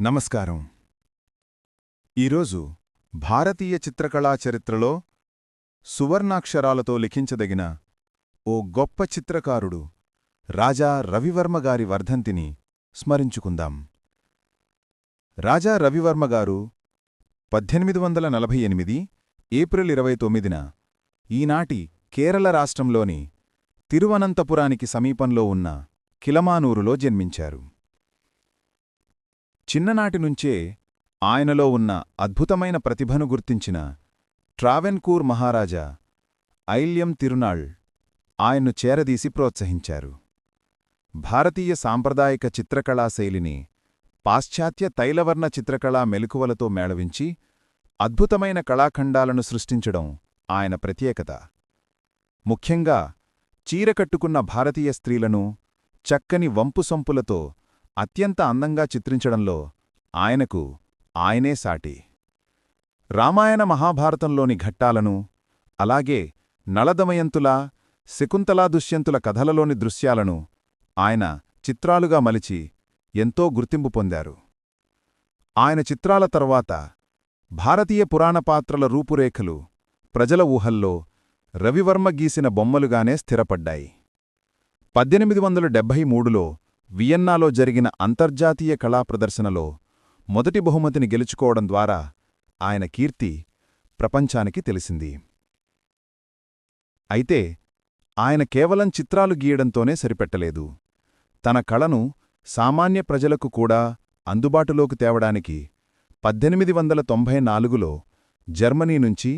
నమస్కారం. ఈరోజు భారతీయ చిత్రకళా చరిత్రలో సువర్ణాక్షరాలతో లిఖించదగిన ఓ గొప్ప చిత్రకారుడు రాజా రవివర్మ గారి వర్ధంతిని స్మరించుకుందాం. రాజా రవివర్మగారు పద్దెనిమిది వందల నలభై ఎనిమిది ఏప్రిల్ ఇరవై తొమ్మిదిన ఈనాటి కేరళ రాష్ట్రంలోని తిరువనంతపురానికి సమీపంలో ఉన్న కిలమానూరులో జన్మించారు. చిన్ననాటి నుంచే ఆయనలో ఉన్న అద్భుతమైన ప్రతిభను గుర్తించిన ట్రావెన్కూర్ మహారాజా ఐల్యం తిరునాళ్ ఆయన్ను చేరదీసి ప్రోత్సహించారు. భారతీయ సాంప్రదాయక చిత్రకళా శైలిని పాశ్చాత్య తైలవర్ణ చిత్రకళా మెలకువలతో మేళవించి అద్భుతమైన కళాఖండాలను సృష్టించడం ఆయన ప్రత్యేకత. ముఖ్యంగా చీరకట్టుకున్న భారతీయ స్త్రీలను చక్కని వంపుసొంపులతో అత్యంత అందంగా చిత్రించడంలో ఆయనకు ఆయనే సాటి. రామాయణ మహాభారతంలోని ఘట్టాలను అలాగే నళదమయంతుల శకుంతలా దుష్యంతుల కథలలోని దృశ్యాలను ఆయన చిత్రాలుగా మలిచి ఎంతో గుర్తింపు పొందారు. ఆయన చిత్రాల తరువాత భారతీయ పురాణ పాత్రల రూపురేఖలు ప్రజల ఊహల్లో రవివర్మ గీసిన బొమ్మలుగానే స్థిరపడ్డాయి. పద్దెనిమిది వందల డెబ్భై మూడులో వియన్నాలో జరిగిన అంతర్జాతీయ కళా ప్రదర్శనలో మొదటి బహుమతిని గెలుచుకోవడం ద్వారా ఆయన కీర్తి ప్రపంచానికి తెలిసింది. అయితే ఆయన కేవలం చిత్రాలు గీయడంతోనే సరిపెట్టలేదు. తన కళను సామాన్య ప్రజలకు కూడా అందుబాటులోకి తేవడానికి పద్దెనిమిది వందల తొంభై నాలుగులో జర్మనీ నుంచి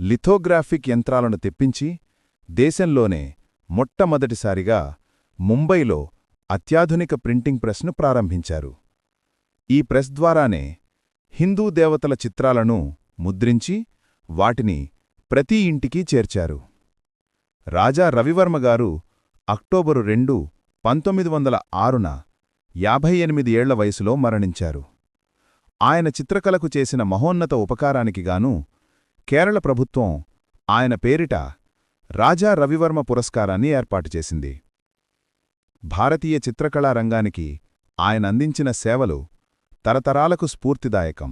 లిథోగ్రాఫిక్ యంత్రాలను తెప్పించి దేశంలోనే మొట్టమొదటిసారిగా ముంబైలో అత్యాధునిక ప్రింటింగ్ ప్రెస్ను ప్రారంభించారు. ఈ ప్రెస్ ద్వారానే హిందూ దేవతల చిత్రాలను ముద్రించి వాటిని ప్రతి ఇంటికి చేర్చారు. రాజా రవివర్మగారు అక్టోబరు రెండు పంతొమ్మిది వందల ఆరున యాభై ఎనిమిది ఏళ్ళ వయసులో మరణించారు. ఆయన చిత్రకళకు చేసిన మహోన్నత ఉపకారానికి గాను కేరళ ప్రభుత్వం ఆయన పేరిట రాజా రవివర్మ పురస్కారాన్ని ఏర్పాటు చేసింది. భారతీయ చిత్రకళా రంగానికి ఆయనందించిన సేవలు తరతరాలకు స్ఫూర్తిదాయకం.